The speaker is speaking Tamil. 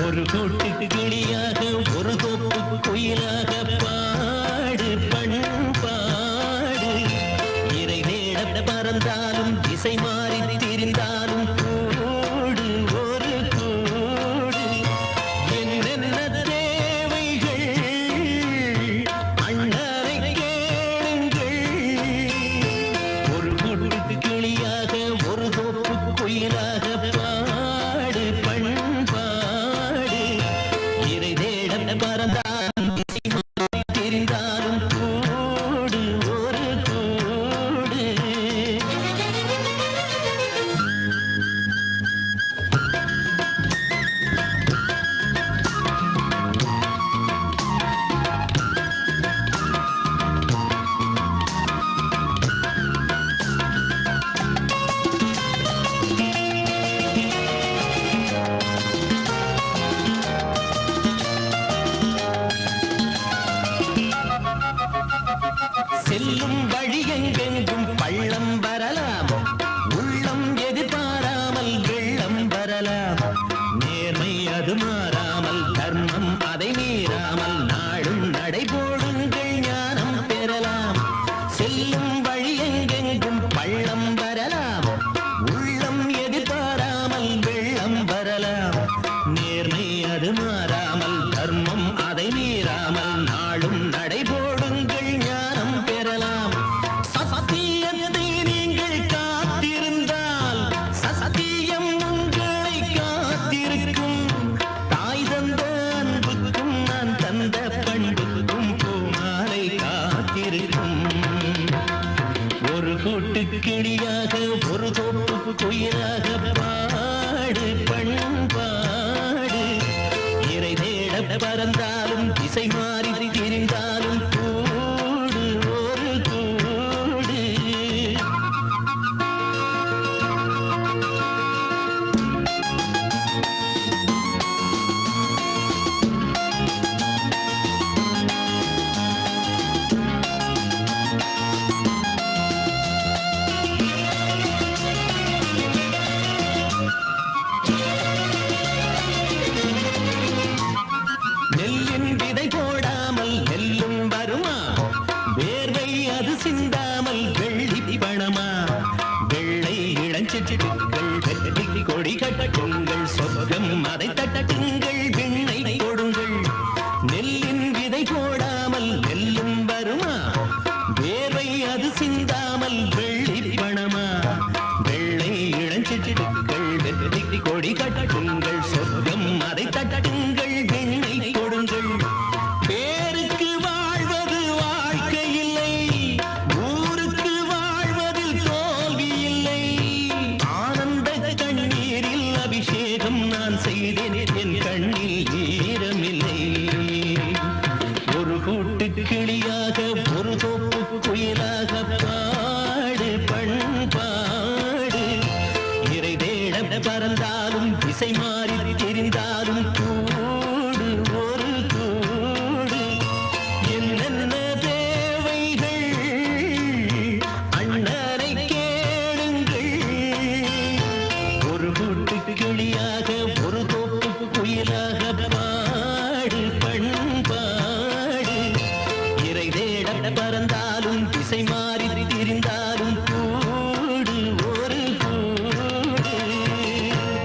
ஒரு கூட்டுக்கு கிளியாக ஒரு தோப்பு குயிலாக பாடு பண் பாடு இறை நேட பறந்தாலும் திசை மாறி varanda அதை மீறாமல் நாடும் நடைபோடும் say, Marie. தட்டுங்கள் வெள்ளி கொடி கட்டுங்கள் சொர்க்கம் அதை தட்டுங்கள் விண்ணை கொடுங்கள் நெல்லின் விதை போடாமல் நெல்லும் வருமா வேர்வை அது சிந்தாமல் வெள்ளி பணமா? வெள்ளை இழஞ்சிட்டு பறந்தாலும் திசை மாறி திரிந்தாலும் கூடு ஒரு கூடு. என்னென்ன தேவைகள்? அண்ணனை கேளுங்கள். ஒரு கூட்டு கிளியாக ஒரு தோப்பு குயிலாக பாடு பண்பாடு. இறை தேட பறந்தாலும் திசை